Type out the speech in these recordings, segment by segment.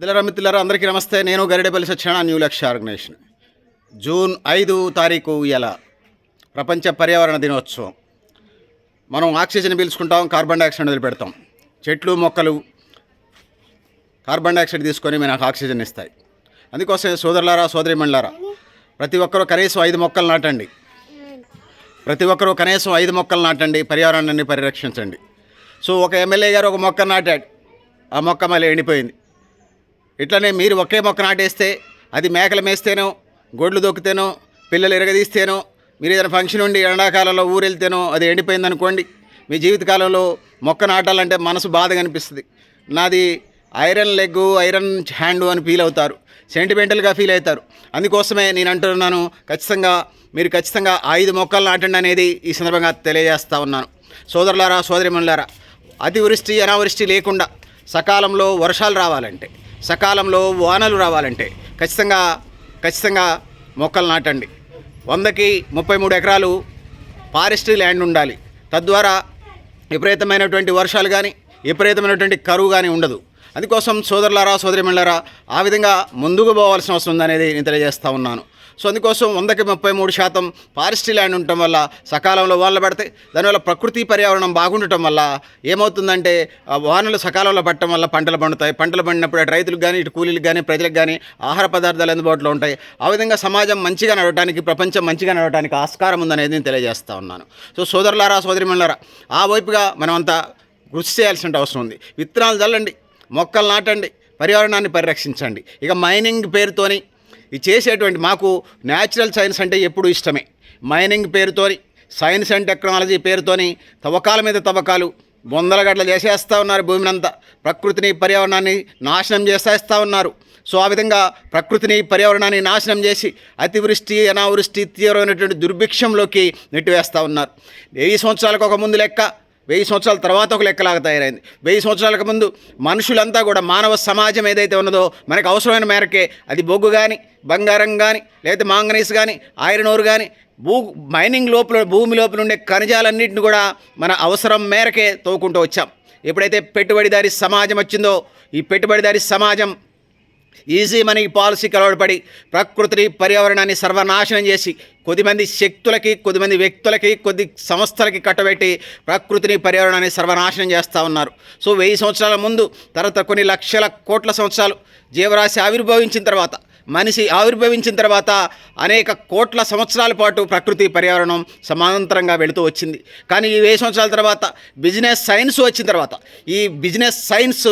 మిత్రులారా మిత్రులారా అందరికీ నమస్తే. నేను Garidepalli Satyanarayana new Laksha organisation. June ఐదు తారీఖు ఎలా ప్రపంచ పర్యావరణ దినోత్సవం. మనం ఆక్సిజన్ పీల్చుకుంటాం కార్బన్ డైఆక్సైడ్ వదిలిపెడతాం. చెట్లు మొక్కలు కార్బన్ డైఆక్సైడ్ తీసుకొని మనకు ఆక్సిజన్ ఇస్తాయి. అందుకోసం సోదరులారా సోదరిమణులారా ప్రతి ఒక్కరూ కనీసం ఐదు మొక్కలు నాటండి. ప్రతి ఒక్కరూ కనీసం ఐదు మొక్కలు నాటండి పర్యావరణాన్ని పరిరక్షించండి. సో ఒక ఎమ్మెల్యే గారు ఒక మొక్క నాటాడు. ఆ మొక్క మళ్ళీ ఎండిపోయింది. ఇట్లనే మీరు ఒకే మొక్క నాటేస్తే అది మేకలు మేస్తేనో గొడ్లు దొక్కితేనో పిల్లలు ఎరగదీస్తేనో మీరు ఏదైనా ఫంక్షన్ ఉండి ఎండాకాలంలో ఊరెళ్తేనో అది ఎండిపోయింది అనుకోండి మీ జీవితకాలంలో మొక్క నాటాలంటే మనసు బాధగా అనిపిస్తుంది. నాది ఐరన్ లెగ్ ఐరన్ హ్యాండ్ అని ఫీల్ అవుతారు. సెంటిమెంటల్గా ఫీల్ అవుతారు. అందుకోసమే నేను అంటున్నాను ఖచ్చితంగా మీరు ఖచ్చితంగా ఐదు మొక్కలు నాటండి అనేది ఈ సందర్భంగా తెలియజేస్తా ఉన్నాను. సోదరులారా సోదరిమణులారా అతివృష్టి అనావృష్టి లేకుండా సకాలంలో వర్షాలు రావాలంటే సకాలంలో వానలు రావాలంటే ఖచ్చితంగా ఖచ్చితంగా మొక్కలు నాటండి. వందకి ముప్పై మూడు ఎకరాలు ఫారెస్ట్రీ ల్యాండ్ ఉండాలి. తద్వారా విపరీతమైనటువంటి వర్షాలు కానీ విపరీతమైనటువంటి కరువు కానీ ఉండదు. అందుకోసం సోదరులారా సోదరిమణులారా ఆ విధంగా ముందుకు పోవాల్సిన అవసరం ఉందనేది నేను తెలియజేస్తూ ఉన్నాను. సో అందుకోసం వందకి ముప్పై మూడు శాతం ఫారెస్ట్రీ ల్యాండ్ ఉండటం వల్ల సకాలంలో వానలు పడతాయి. దానివల్ల ప్రకృతి పర్యావరణం బాగుండటం వల్ల ఏమవుతుందంటే వానలు సకాలంలో పట్టడం వల్ల పంటలు పండుతాయి. పంటలు పండినప్పుడు అటు రైతులకు కానీ ఇటు కూలీలకు కానీ ప్రజలకు కానీ ఆహార పదార్థాలు అందుబాటులో ఉంటాయి. ఆ విధంగా సమాజం మంచిగా నడవడానికి ప్రపంచం మంచిగా నడవడానికి ఆస్కారం ఉందనేది నేను తెలియజేస్తా ఉన్నాను. సో సోదరులారా సోదరిమణులారా ఆ వైపుగా మనమంతా కృషి చేయాల్సిన అవసరం ఉంది. విత్తనాలు చల్లండి మొక్కలు నాటండి పర్యావరణాన్ని పరిరక్షించండి. ఇక మైనింగ్ పేరుతోని ఈ చేసేటువంటి మాకు న్యాచురల్ సైన్స్ అంటే ఎప్పుడు ఇష్టమే. మైనింగ్ పేరుతోని సైన్స్ అండ్ టెక్నాలజీ పేరుతోని తవ్వకాల మీద తవ్వకాలు వందల గట్ల చేసేస్తూ ఉన్నారు భూమిని అంతా ప్రకృతిని పర్యావరణాన్ని నాశనం చేసేస్తూ ఉన్నారు. సో ఆ విధంగా ప్రకృతిని పర్యావరణాన్ని నాశనం చేసి అతివృష్టి అనావృష్టి తీవ్రమైనటువంటి దుర్భిక్షంలోకి నెట్టివేస్తూ ఉన్నారు. వెయ్యి సంవత్సరాలకు ఒక ముందు లెక్క వెయ్యి సంవత్సరాల తర్వాత ఒక లెక్కలాగా తయారైంది. వెయ్యి సంవత్సరాలకు ముందు మనుషులంతా కూడా మానవ సమాజం ఏదైతే ఉన్నదో మనకు అవసరమైన మేరకే అది బొగ్గు కానీ బంగారం కానీ లేదా మాంగనీస్ కానీ ఐరన్ ఓర్ కానీ భూ మైనింగ్ లోపల భూమి లోపల ఉండే ఖనిజాలన్నింటిని కూడా మన అవసరం మేరకే తోకుంటూ వచ్చాం. ఎప్పుడైతే పెట్టుబడిదారి సమాజం వచ్చిందో ఈ పెట్టుబడిదారి సమాజం ఈజీ మనీ పాలసీకి అలవాటుపడి ప్రకృతిని పర్యావరణాన్ని సర్వనాశనం చేసి కొద్దిమంది శక్తులకి కొద్దిమంది వ్యక్తులకి కొద్ది సంస్థలకి కట్టబెట్టి ప్రకృతిని పర్యావరణాన్ని సర్వనాశనం చేస్తూ ఉన్నారు. సో వెయ్యి సంవత్సరాల ముందు తర్వాత కొన్ని లక్షల కోట్ల సంవత్సరాలు జీవరాశి ఆవిర్భవించిన తర్వాత మనిషి ఆవిర్భవించిన తర్వాత అనేక కోట్ల సంవత్సరాల పాటు ప్రకృతి పర్యావరణం సమాంతరంగా వెళుతూ వచ్చింది. కానీ ఈ వెయ్యి సంవత్సరాల తర్వాత బిజినెస్ సైన్స్ వచ్చిన తర్వాత ఈ బిజినెస్ సైన్స్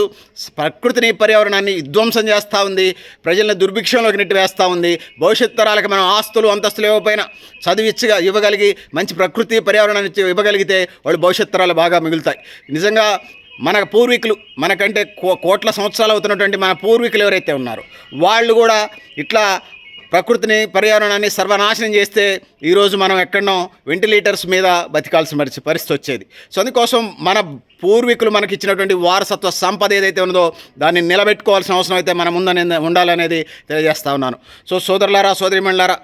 ప్రకృతిని పర్యావరణాన్ని విధ్వంసం చేస్తూ ఉంది. ప్రజలను దుర్భిక్షంలోకి నెట్టి వేస్తూ ఉంది. భవిష్యత్ తరాలకు మనం ఆస్తులు అంతస్తులు ఇవ్వకపోయినా చదివిచ్చిగా ఇవ్వగలిగి మంచి ప్రకృతి పర్యావరణాన్ని ఇవ్వగలిగితే వాళ్ళు భవిష్యత్ తరాలు బాగా మిగులుతాయి. నిజంగా మన పూర్వీకులు మనకంటే కో- కోట్ల సంవత్సరాలు అవుతున్నటువంటి మన పూర్వీకులు ఎవరైతే ఉన్నారో వాళ్ళు కూడా ఇట్లా ప్రకృతిని పర్యావరణాన్ని సర్వనాశనం చేస్తే ఈరోజు మనం ఎక్కడనో వెంటిలేటర్స్ మీద బతికాల్సిన పరిస్థితి పరిస్థితి వచ్చేది. సో అందుకోసం మన పూర్వీకులు మనకి ఇచ్చినటువంటి వారసత్వ సంపద ఏదైతే ఉన్నదో దాన్ని నిలబెట్టుకోవాల్సిన అవసరం అయితే మనం ముందని ఉండాలనేది తెలియజేస్తా ఉన్నాను. సో సోదరులారా సోదరిమణులారా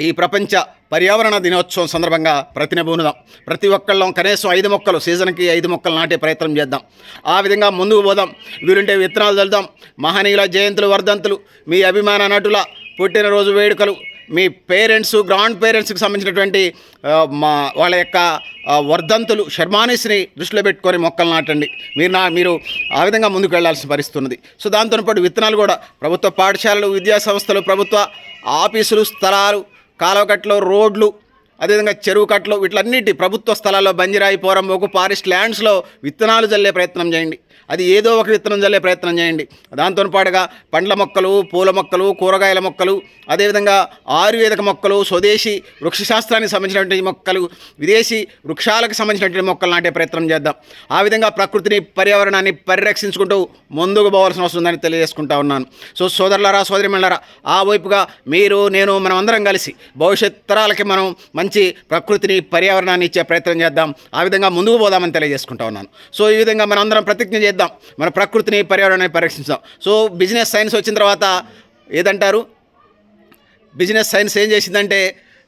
ఈ ప్రపంచ పర్యావరణ దినోత్సవం సందర్భంగా ప్రతినబూనుదాం ప్రతి ఒక్కళ్ళం కనీసం ఐదు మొక్కలు సీజన్కి ఐదు మొక్కలు నాటే ప్రయత్నం చేద్దాం. ఆ విధంగా ముందుకు పోదాం. వీరుంటే విత్తనాలు చల్లుదాం. మహనీయుల జయంతులు వర్ధంతులు మీ అభిమాన నటుల పుట్టినరోజు వేడుకలు మీ పేరెంట్స్ గ్రాండ్ పేరెంట్స్కి సంబంధించినటువంటి మా వాళ్ళ యొక్క వర్ధంతులు శర్మానిస్ని దృష్టిలో పెట్టుకొని మొక్కలు నాటండి. మీరు నా మీరు ఆ విధంగా ముందుకు వెళ్ళాల్సిన పరిస్థితి ఉన్నది. సో దాంతో పాటు విత్తనాలు కూడా ప్రభుత్వ పాఠశాలలు విద్యా సంస్థలు ప్రభుత్వ ఆఫీసులు స్థలాలు కాలవకట్లో రోడ్లు అదేవిధంగా చెరువు కట్లు వీటిలన్నిటి ప్రభుత్వ స్థలాల్లో బంజిరాయి పోరంబోకు ఫారెస్ట్ ల్యాండ్స్లో విత్తనాలు జల్లే ప్రయత్నం చేయండి. అది ఏదో ఒక విత్తనం జల్లే ప్రయత్నం చేయండి. దాంతో పాటుగా పండ్ల మొక్కలు పూల మొక్కలు కూరగాయల మొక్కలు అదేవిధంగా ఆయుర్వేదక మొక్కలు స్వదేశీ వృక్షశాస్త్రానికి సంబంధించినటువంటి మొక్కలు విదేశీ వృక్షాలకు సంబంధించినటువంటి మొక్కలు నాటే ప్రయత్నం చేద్దాం. ఆ విధంగా ప్రకృతిని పర్యావరణాన్ని పరిరక్షించుకుంటూ ముందుకు పోవాల్సిన వస్తుందని తెలియజేసుకుంటా ఉన్నాను. సో సోదరులారా సోదరిమణులారా ఆ వైపుగా మీరు నేను మనం అందరం కలిసి భవిష్యత్ తరాలకి మనం మంచి ప్రకృతిని పర్యావరణాన్ని ఇచ్చే ప్రయత్నం చేద్దాం. ఆ విధంగా ముందుకు పోదామని తెలియజేసుకుంటా ఉన్నాను. సో ఈ విధంగా మనం అందరం ప్రతిజ్ఞ చేద్దాం. మన ప్రకృతిని పర్యావరణాన్ని పరిరక్షించాం సో బిజినెస్ సైన్స్ వచ్చిన తర్వాత ఏదంటారు? బిజినెస్ సైన్స్ ఏం చేసిందంటే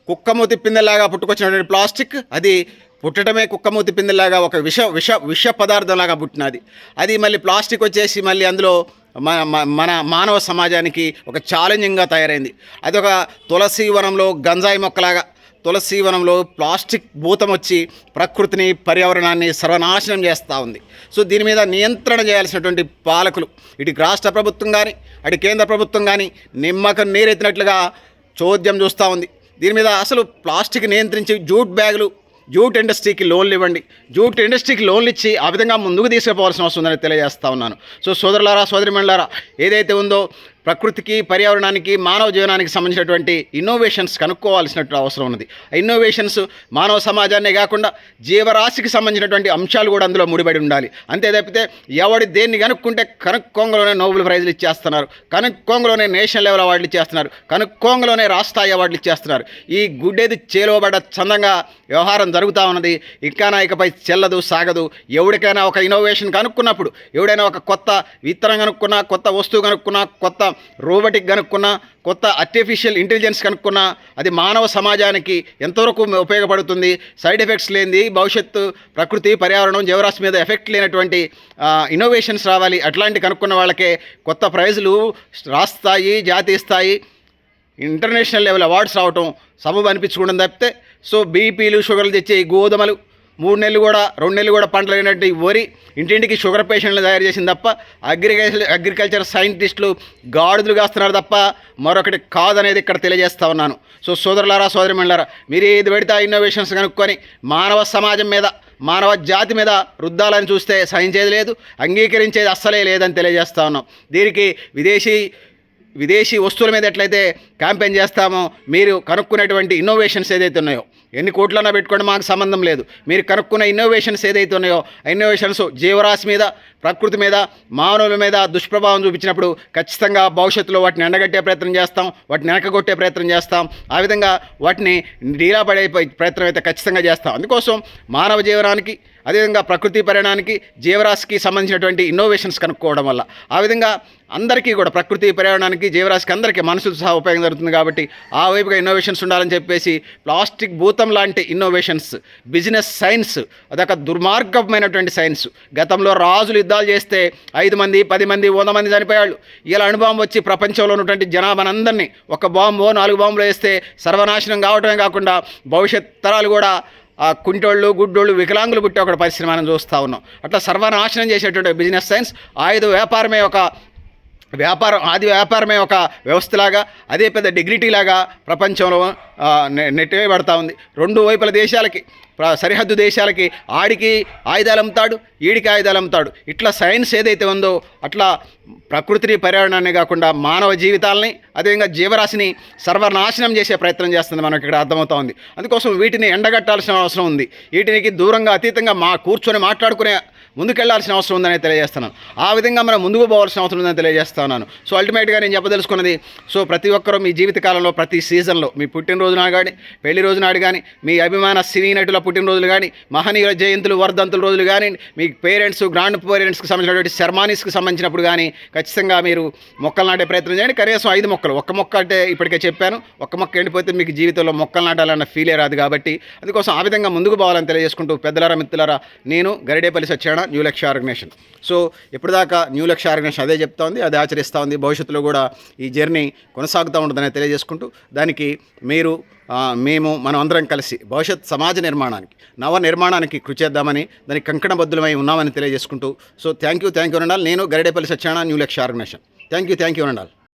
కుక్కమూతి పిందెలాగా పుట్టుకొచ్చినటువంటి ప్లాస్టిక్ అది పుట్టడమే కుక్కమూతి పిందెలాగా ఒక విష విష విష పదార్థంలాగా పుట్టినది. అది మళ్ళీ ప్లాస్టిక్ వచ్చేసి మళ్ళీ అందులో మన మన మానవ సమాజానికి ఒక ఛాలెంజింగ్గా తయారైంది. అదొక తులసి వనంలో గంజాయి మొక్కలాగా తులసి వనంలో ప్లాస్టిక్ భూతం వచ్చి ప్రకృతిని పర్యావరణాన్ని సర్వనాశనం చేస్తూ ఉంది. సో దీని మీద నియంత్రణ చేయాల్సినటువంటి పాలకులు ఇటు రాష్ట్ర ప్రభుత్వం కానీ అటు కేంద్ర ప్రభుత్వం కానీ నిమ్మకం నీరెత్తినట్లుగా చోద్యం చూస్తూ ఉంది. దీని మీద అసలు ప్లాస్టిక్ నియంత్రించి జూట్ బ్యాగులు జూట్ ఇండస్ట్రీకి లోన్లు ఇవ్వండి. జూట్ ఇండస్ట్రీకి లోన్లు ఇచ్చి ఆ విధంగా ముందుకు తీసుకుపోవాల్సిన అవసరం ఉందని తెలియజేస్తా ఉన్నాను. సో సోదరులారా సోదరిమణులారా ఏదైతే ఉందో ప్రకృతికి పర్యావరణానికి మానవ జీవనానికి సంబంధించినటువంటి ఇన్నోవేషన్స్ కనుక్కోవాల్సిన అవసరం ఉన్నది. ఇన్నోవేషన్స్ మానవ సమాజాన్నే కాకుండా జీవరాశికి సంబంధించినటువంటి అంశాలు కూడా అందులో ముడిపడి ఉండాలి. అంతే తప్పితే ఎవడి దేన్ని కనుక్కుంటే కనుక్కోంగలోనే నోబెల్ ప్రైజులు ఇచ్చేస్తున్నారు. కనుక్కోంగలోనే నేషనల్ లెవెల్ అవార్డులు ఇచ్చేస్తున్నారు. కనుక్కోంగలోనే రాష్ట్రాయి అవార్డులు ఇచ్చేస్తున్నారు. ఈ గుడ్డేది చేలోబడ్డ చందంగా వ్యవహారం జరుగుతూ ఉన్నది. ఇకనా ఇకపై చెల్లదు సాగదు. ఎవడికైనా ఒక ఇన్నోవేషన్ కనుక్కున్నప్పుడు ఎవడైనా ఒక కొత్త విత్తనం కనుక్కున్నా కొత్త వస్తువు కనుక్కున్నా కొత్త రోబోటిక్ కనుక్కున్నా కొత్త ఆర్టిఫిషియల్ ఇంటెలిజెన్స్ కనుక్కున్నా అది మానవ సమాజానికి ఎంతవరకు ఉపయోగపడుతుంది? సైడ్ ఎఫెక్ట్స్ లేనిది భవిష్యత్తు ప్రకృతి పర్యావరణం జీవరాశి మీద ఎఫెక్ట్ లేనటువంటి ఇన్నోవేషన్స్ రావాలి. అట్లాంటి కనుక్కున్న వాళ్ళకే కొత్త ప్రైజులు రాస్తాయి జాతీయ స్థాయి ఇంటర్నేషనల్ లెవెల్ అవార్డ్స్ రావటం సబబు అనిపించుకోవడం తప్పితే సో బీపీలు షుగర్లు తెచ్చే గోధుమలు మూడు నెలలు కూడా రెండు నెలలు కూడా పంటలు అయినట్టు వరి ఇంటింటికి షుగర్ పేషెంట్లు తయారు చేసింది తప్ప అగ్రికల్చర్ అగ్రికల్చర్ సైంటిస్టులు గాడిదలు కాస్తున్నారు తప్ప మరొకటి కాదనేది ఇక్కడ తెలియజేస్తా ఉన్నాను. సో సోదరులారా సోదరిమణులారా మీరు ఏది పెడితే ఆ ఇన్నోవేషన్స్ కనుక్కొని మానవ సమాజం మీద మానవ జాతి మీద రుద్దాలని చూస్తే సహించేది లేదు అంగీకరించేది అస్సలే లేదని తెలియజేస్తా ఉన్నాం. దీనికి విదేశీ విదేశీ వస్తువుల మీద ఎట్లయితే క్యాంపెయిన్ చేస్తామో మీరు కనుక్కునేటువంటి ఇన్నోవేషన్స్ ఏదైతే ఉన్నాయో ఎన్ని కోట్లన్నా పెట్టుకోండి మాకు సంబంధం లేదు. మీరు కనుక్కున్న ఇన్నోవేషన్స్ ఏదైతే ఉన్నాయో ఆ ఇన్నోవేషన్స్ జీవరాశి మీద ప్రకృతి మీద మానవుల మీద దుష్ప్రభావం చూపించినప్పుడు ఖచ్చితంగా భవిష్యత్తులో వాటిని ఎండగట్టే ప్రయత్నం చేస్తాం వాటిని వెనకగొట్టే ప్రయత్నం చేస్తాం. ఆ విధంగా వాటిని డీలా పడే ప్రయత్నం అయితే ఖచ్చితంగా చేస్తాం. అందుకోసం మానవ జీవనానికి అదేవిధంగా ప్రకృతి పరిణామానికి జీవరాశికి సంబంధించినటువంటి ఇన్నోవేషన్స్ కనుక్కోవడం వల్ల. ఆ విధంగా అందరికీ కూడా ప్రకృతి పర్యావరణానికి జీవరాశికి అందరికీ మనసుతో సహా ఉపయోగం జరుగుతుంది కాబట్టి ఆ వైపుగా ఇన్నోవేషన్స్ ఉండాలని చెప్పేసి ప్లాస్టిక్ భూతం లాంటి ఇన్నోవేషన్స్ బిజినెస్ సైన్స్ అదొక దుర్మార్గమైనటువంటి సైన్స్ గతంలో రాజులు యుద్ధాలు చేస్తే ఐదు మంది పది మంది వంద మంది చనిపోయాళ్ళు ఇలా అనుభవం వచ్చి ప్రపంచంలో ఉన్నటువంటి జనాభానందరినీ ఒక బాంబు నాలుగు బాంబులు వేస్తే సర్వనాశనం కావటమే కాకుండా భవిష్యత్ తరాలు కూడా ఆ కుంటోళ్ళు గుడ్డోళ్ళు వికలాంగులు పుట్టే ఒక పరిస్థితి మనం చూస్తూ ఉన్నాం. అట్లా సర్వనాశనం చేసేటువంటి బిజినెస్ సైన్స్ ఆయుధ వ్యాపారమే ఒక వ్యాపారం ఆది వ్యాపారమే ఒక వ్యవస్థలాగా అదే పెద్ద డిగ్నిటీ లాగా ప్రపంచంలో నెట్టివేయబడతా ఉంది. రెండు వైపుల దేశాలకి సరిహద్దు దేశాలకి ఆడికి ఆయుధాలు అమ్ముతాడు ఈడికి ఆయుధాలు అమ్ముతాడు. ఇట్లా సైన్స్ ఏదైతే ఉందో అట్లా ప్రకృతిని పర్యావరణాన్ని కాకుండా మానవ జీవితాలని అదేవిధంగా జీవరాశిని సర్వనాశనం చేసే ప్రయత్నం చేస్తుంది మనకి ఇక్కడ అర్థమవుతా ఉంది. అందుకోసం వీటిని ఎండగట్టాల్సిన అవసరం ఉంది. వీటికి దూరంగా అతీతంగా మా కూర్చొని మాట్లాడుకునే ముందుకెళ్ళాల్సిన అవసరం ఉందని తెలియజేస్తున్నాను. ఆ విధంగా మనం ముందుకు పోవాల్సిన అవసరం ఉందని తెలియజేస్తున్నాను. సో అల్టిమేట్గా నేను చెప్పదలుచుకున్నది సో ప్రతి ఒక్కరూ మీ జీవితకాలంలో ప్రతి సీజన్లో మీ పుట్టినరోజు నాడు కానీ పెళ్ళి రోజు నాడు కానీ మీ అభిమాన సినీ నటుల పుట్టినరోజులు కానీ మహనీయుల జయంతులు వర్ధంతుల రోజులు కానీ మీ పేరెంట్స్ గ్రాండ్ పేరెంట్స్కి సంబంధించినటువంటి సెర్మానీస్కి సంబంధించినప్పుడు కానీ ఖచ్చితంగా మీరు మొక్కలు నాటే ప్రయత్నం చేయండి. కనీసం ఐదు మొక్కలు ఒక్క మొక్క అంటే ఇప్పటికే చెప్పాను ఒక్క మొక్క ఎండిపోతే మీకు జీవితంలో మొక్కలు నాటాలన్న ఫీలే రాదు కాబట్టి అందుకోసం ఆ విధంగా ముందుకు పోవాలని తెలియజేసుకుంటూ పెద్దలారా మిత్రులారా నేను Garidepalli Satyana new Lakshya organisation. So ఇప్పటిదాకా న్యూ లక్ష్య ఆర్గనైజేషన్ అదే చెప్తా ఉంది అదే ఆచరిస్తూ ఉంది. భవిష్యత్తులో కూడా ఈ జర్నీ కొనసాగుతూ ఉంటుందని తెలియజేసుకుంటూ దానికి మీరు మేము మనం అందరం కలిసి భవిష్యత్ సమాజ నిర్మాణానికి నవ నిర్మాణానికి కృషి చేద్దామని దానికి కంకణబద్ధులమై ఉన్నామని తెలియజేసుకుంటూ so thank you thank you అనండాలి. నేను Garidepalli Satyana new Lakshya organisation. Thank you thank you అనండాలి.